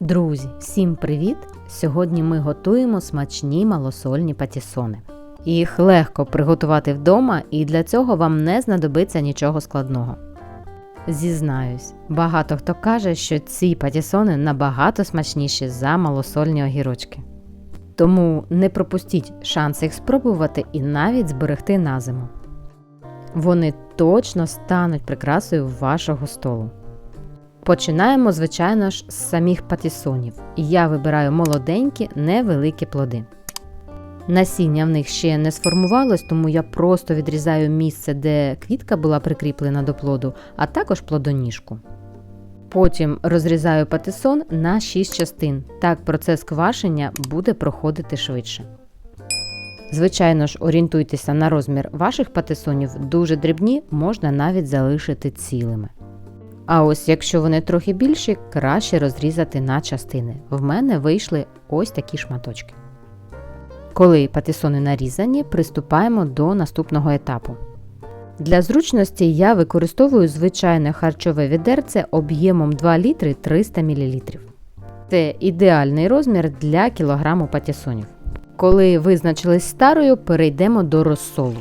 Друзі, всім привіт! Сьогодні ми готуємо смачні малосольні патісони. Їх легко приготувати вдома, і для цього вам не знадобиться нічого складного. Зізнаюсь, багато хто каже, що ці патісони набагато смачніші за малосольні огірочки. Тому не пропустіть шанс їх спробувати і навіть зберегти на зиму. Вони точно стануть прикрасою вашого столу. Починаємо, звичайно ж, з самих патісонів. Я вибираю молоденькі, невеликі плоди. Насіння в них ще не сформувалось, тому я просто відрізаю місце, де квітка була прикріплена до плоду, а також плодоніжку. Потім розрізаю патисон на 6 частин. Так процес квашення буде проходити швидше. Звичайно ж, орієнтуйтеся на розмір ваших патисонів, дуже дрібні можна навіть залишити цілими. А ось якщо вони трохи більші, краще розрізати на частини. В мене вийшли ось такі шматочки. Коли патисони нарізані, приступаємо до наступного етапу. Для зручності я використовую звичайне харчове відерце об'ємом 2 літри 300 мл. Це ідеальний розмір для кілограму патісонів. Коли визначились старою, перейдемо до розсолу.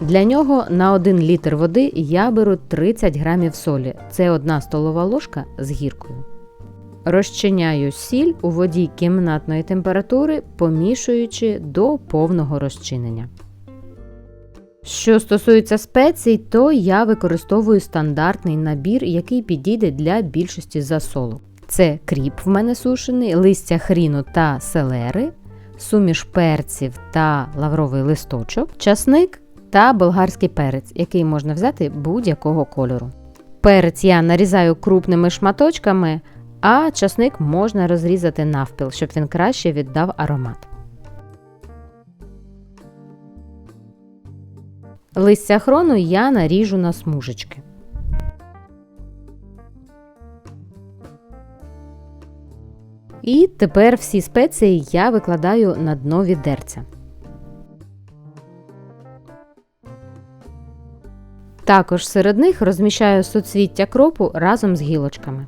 Для нього на 1 літр води я беру 30 грамів солі. Це 1 столова ложка з гіркою. Розчиняю сіль у воді кімнатної температури, помішуючи до повного розчинення. Що стосується спецій, то я використовую стандартний набір, який підійде для більшості засолу. Це кріп в мене сушений, листя хріну та селери, суміш перців та лавровий листочок, часник та болгарський перець, який можна взяти будь-якого кольору. Перець я нарізаю крупними шматочками, а часник можна розрізати навпіл, щоб він краще віддав аромат. Листя хрону я наріжу на смужечки. І тепер всі спеції я викладаю на дно відерця. Також серед них розміщаю соцвіття кропу разом з гілочками.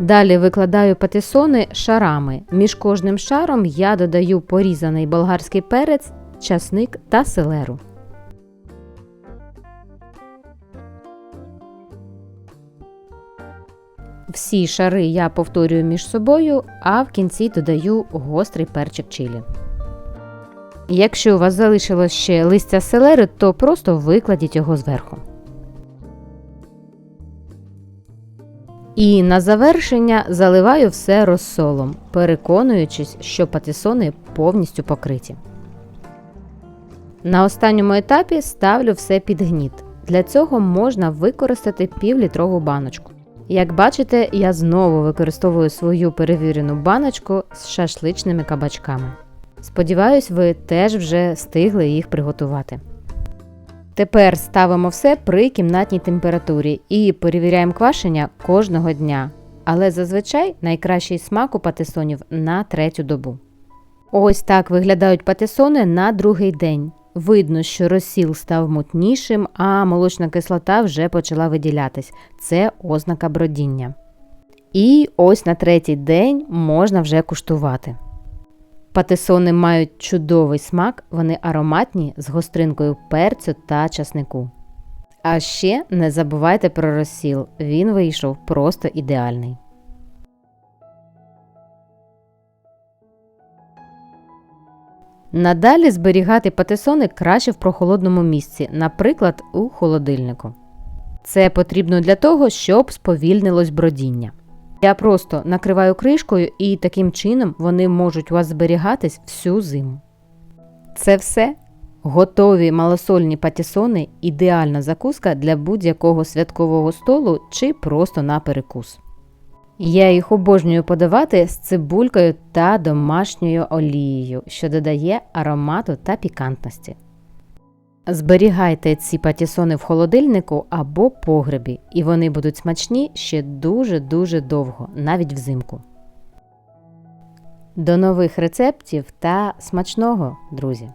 Далі викладаю патисони шарами. Між кожним шаром я додаю порізаний болгарський перець, часник та селеру. Всі шари я повторюю між собою, а в кінці додаю гострий перчик чилі. Якщо у вас залишилось ще листя селери, то просто викладіть його зверху. І на завершення заливаю все розсолом, переконуючись, що патисони повністю покриті. На останньому етапі ставлю все під гніт. Для цього можна використати півлітрову баночку. Як бачите, я знову використовую свою перевірену баночку з шашличними кабачками. Сподіваюсь, ви теж вже встигли їх приготувати. Тепер ставимо все при кімнатній температурі і перевіряємо квашення кожного дня. Але зазвичай найкращий смак у патисонів на третю добу. Ось так виглядають патисони на другий день. Видно, що розсіл став мутнішим, а молочна кислота вже почала виділятись. Це ознака бродіння. І ось на третій день можна вже куштувати. Патисони мають чудовий смак, вони ароматні з гостринкою перцю та часнику. А ще не забувайте про розсіл, він вийшов просто ідеальний. Надалі зберігати патисони краще в прохолодному місці, наприклад, у холодильнику. Це потрібно для того, щоб сповільнилось бродіння. Я просто накриваю кришкою і таким чином вони можуть у вас зберігатись всю зиму. Це все. Готові малосольні патісони ідеальна закуска для будь-якого святкового столу чи просто на перекус. Я їх обожнюю подавати з цибулькою та домашньою олією, що додає аромату та пікантності. Зберігайте ці патісони в холодильнику або погребі, і вони будуть смачні ще дуже-дуже довго, навіть взимку. До нових рецептів та смачного, друзі!